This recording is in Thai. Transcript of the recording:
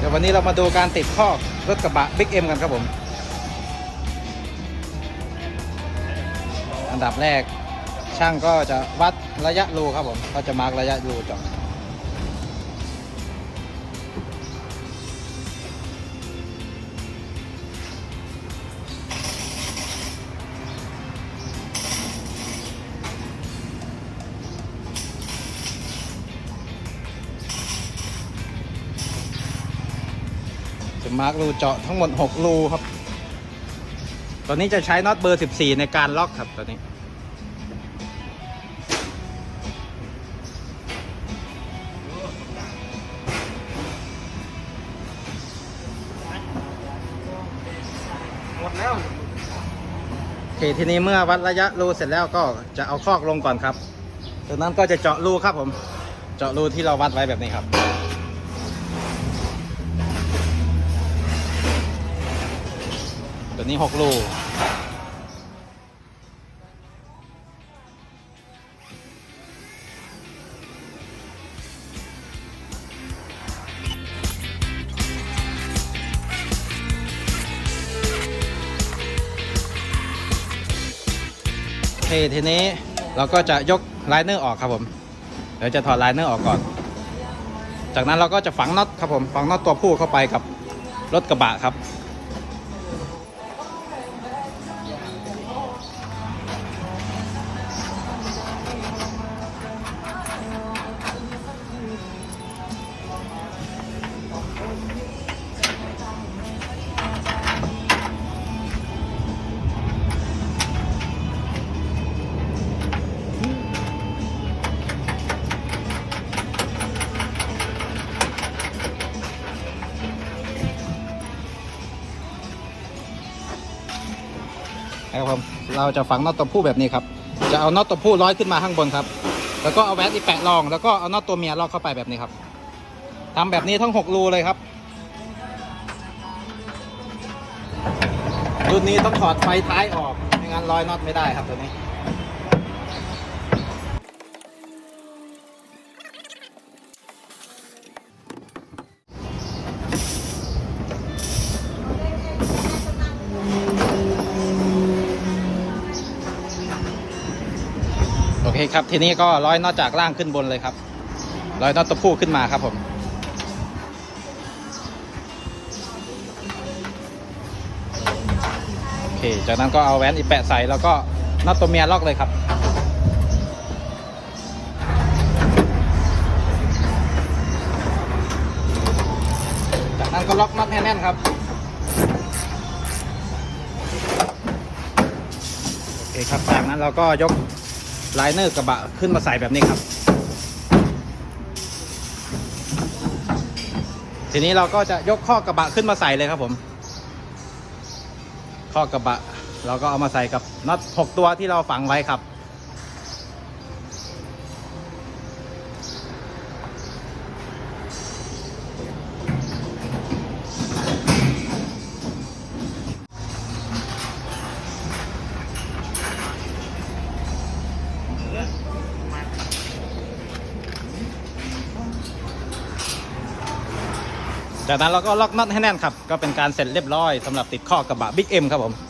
เดี๋ยววันนี้เรามาดูการติดข้อรถกระบะ Big M กันครับผม อันดับแรกช่างก็จะวัดระยะรูครับผม ก็จะมาร์กระยะรูจาะ จะมาร์กรูเจาะทั้งหมด 6 รูครับตัวนี้จะใช้น็อตเบอร์ 14 ในการล็อกครับตัวนี้หมดแล้วโอเคทีนี้เมื่อวัดระยะรูเสร็จแล้วก็จะเอาคอกลงก่อนครับจากนั้นก็จะเจาะรูครับผม เจาะรูที่เราวัดไว้แบบนี้ครับ ตัวนี้6รูโอเคทีนี้เราก็จะยกไลเนอร์ออกครับผมเดี๋ยวจะถอดไลเนอร์ออกก่อน จากนั้นเราก็จะฝังน็อตครับผมฝังน็อตตัวผู้เข้าไปกับรถกระบะครับ นะครับผมเราจะฝังน็อตตัวผู้แบบนี้ครับ จะเอาน็อตตัวผู้ร้อยขึ้นมาข้างบนครับ แล้วก็เอาแวตอีแปะรอง แล้วก็เอาน็อตตัวเมียลอกเข้าไปแบบนี้ครับทำแบบนี้ทั้งหกรูเลยครับ รุ่นนี้ต้องถอดไฟท้ายออก ไม่งั้นร้อยน็อตไม่ได้ครับตัวนี้ คครับ ทีนี้ก็ร้อยน็อตจากล่างขึ้นบนเลยครับ ร้อยน็อตตัวผู้ขึ้นมาครับผมโอเค จากนั้นก็เอาแหวนอีแปะใส่แล้วก็น็อตตัวเมียล็อกเลยครับจากนั้นก็ล็อกน็อตให้แน่นครับ โอเคครับ จากนั้นเราก็ยก ไลเนอร์กระบะขึ้นมาใส่แบบนี้ครับ ทีนี้เราก็จะยกข้อกระบะขึ้นมาใส่เลยครับผม ข้อกระบะ เราก็เอามาใส่กับน็อต6ตัวที่เราฝังไว้ครับ จากนั้นเราก็ล็อกน็อตให้แน่นครับ ก็เป็นการเสร็จเรียบร้อยสำหรับติดข้อกระบะบิ๊กเอ็มครับผม